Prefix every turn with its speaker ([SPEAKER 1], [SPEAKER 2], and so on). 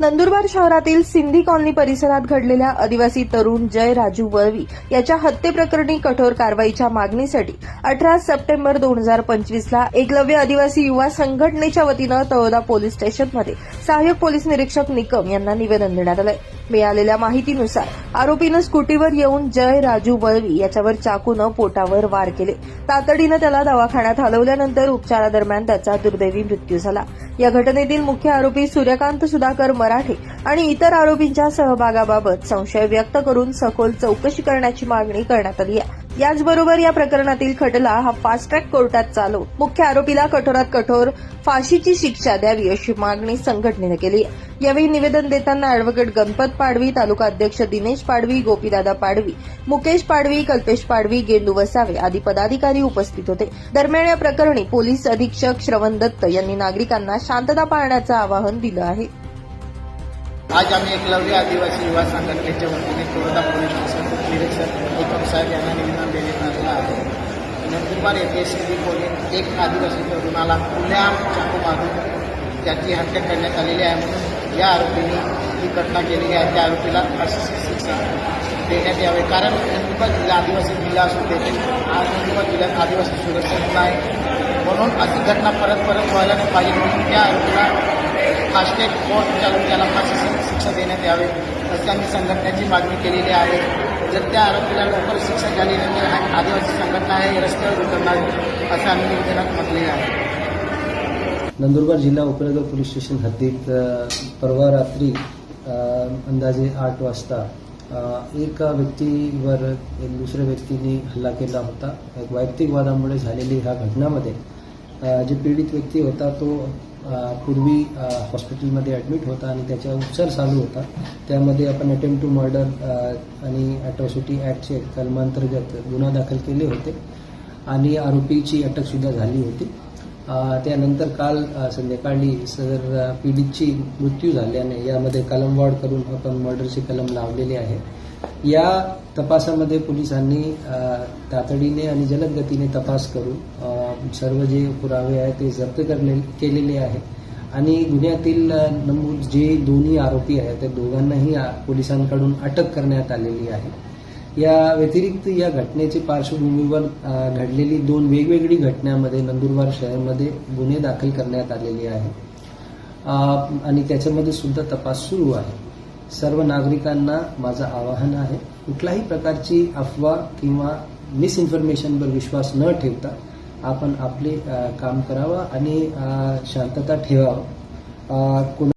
[SPEAKER 1] नंदुरबार शहरातील सिंधी कॉलनी परिसरात घडलेल्या आदिवासी तरुण जय राजू वळवी याच्या हत्येप्रकरणी कठोर कारवाईच्या मागणीसाठी अठरा सप्टेंबर दोन हजार पंचवीसला एकलव्य आदिवासी युवा संघटनेच्या वतीनं तळोदा पोलीस स्टेशनमध्ये सहाय्यक पोलीस निरीक्षक निकम यांना निवेदन देण्यात आलं मिळालेल्या माहितीनुसार आरोपीनं स्कूटीवर येऊन जय राजू बळवी याच्यावर चाकूनं पोटावर वार केले. तातडीनं त्याला दवाखान्यात हलवल्यानंतर उपचारादरम्यान त्याचा दुर्दैवी मृत्यू झाला. या घटनेतील मुख्य आरोपी सूर्यकांत सुधाकर मराठे आणि इतर आरोपींच्या सहभागाबाबत संशय व्यक्त करून सखोल चौकशी करण्याची मागणी करण्यात आली आहे. याचबरोबर या प्रकरणातील खटला हा फास्ट ट्रॅक कोर्टात चालू. मुख्य आरोपीला कठोरात कठोर फाशीची शिक्षा द्यावी अशी मागणी संघटनेनं केली यावेळी निवेदन देताना अॅडव्होकेट गणपत पाडवी तालुका अध्यक्ष दिनेश पाडवी गोपीदादा पाडवी मुकेश पाडवी कल्पेश पाडवी गेंडू वसावे आदी पदाधिकारी उपस्थित होते. दरम्यान या प्रकरणी पोलीस अधीक्षक श्रवण दत्त यांनी नागरिकांना शांतता पाळण्याचं आवाहन दिलं आहे.
[SPEAKER 2] आज आम्ही एकलव्य आदिवासी युवा संघटनेच्या वतीने कोरोना पोलीस स्टेशन निरीक्षक निकम साहेब यांना निवेदन देण्यात आलेलं आहे. नंदुरबार येथे सिंधी पोलीस एक आदिवासी तरुणाला खुल्या चाकू मारून त्याची हत्या करण्यात आलेली आहे. म्हणून या आरोपीने ही घटना केलेली आहे त्या आरोपीला फाशीची शिक्षा देण्यात यावे. कारण नंदुरबार जिल्हा म्हणजे आदिवासी जिल्हा असून देखील आज नंदुरबार जिल्ह्यात म्हणजे आदिवासी सुरक्षित नाही. म्हणून अशी घटना परत परत व्हायला नाही पाहिजे. म्हणून त्या आरोपीला फास्टॅग कोर्ट चालून त्याला फाशीची शिक्षा देण्यात यावे. अशी आम्ही संघटनेची मागणी केलेली आहे. जर त्या आरोपीला लवकर शिक्षा झाली नाही आदिवासी संघटना आहे हे रस्त्यावर उतरणार असं आम्ही निवेदनात म्हटले आहे.
[SPEAKER 3] नंदुरबार जिल्हा उपनगर पोलीस स्टेशन हद्दीत परवा रात्री अंदाजे आठ वाजता एका व्यक्तीवर एक दुसऱ्या व्यक्तीने हल्ला केला होता. एक वैयक्तिक वादामुळे झालेली ह्या घटनामध्ये जे पीडित व्यक्ती होता तो पूर्वी हॉस्पिटलमध्ये ॲडमिट होता आणि त्याचा उपचार चालू होता. त्यामध्ये आपण अटेम्प्ट टू मर्डर आणि ॲट्रॉसिटी ॲक्टचे कलमांतर्गत गुन्हा दाखल केले होते. आणि आरोपीची अटकसुद्धा झाली होती. त्यानंतर काल संध्याकाळी सदर पीडितची मृत्यू झाल्याने यामध्ये कलमवाढ करून आपण मर्डरची कलम लावलेले आहे. या तपासामध्ये पोलिसांनी तातडीने आणि जलद गतीने तपास करून सर्व जे पुरावे आहेत ते जप्त करले केलेले आहे. आणि गुन्ह्यातील नमूद जे दोन्ही आरोपी आहेत त्या दोघांनाही पोलिसांकडून अटक करण्यात आलेली आहे. या व्यतिरिक्त या घटनेच्या पार्श्वभूमीवर घडलेली दोन वेगवेगळी घटनांमध्ये नंदुरबार शहरामध्ये गुन्हे दाखल करण्यात आलेले आहे आणि त्याच्यामध्ये सुद्धा तपास सुरू आहे. सर्व नागरिकांना माझं आवाहन आहे कुठल्याही प्रकारची अफवा किंवा मिसइन्फॉर्मेशनवर विश्वास न ठेवता आपण आपले काम करावं आणि शांतता ठेवावं. कोण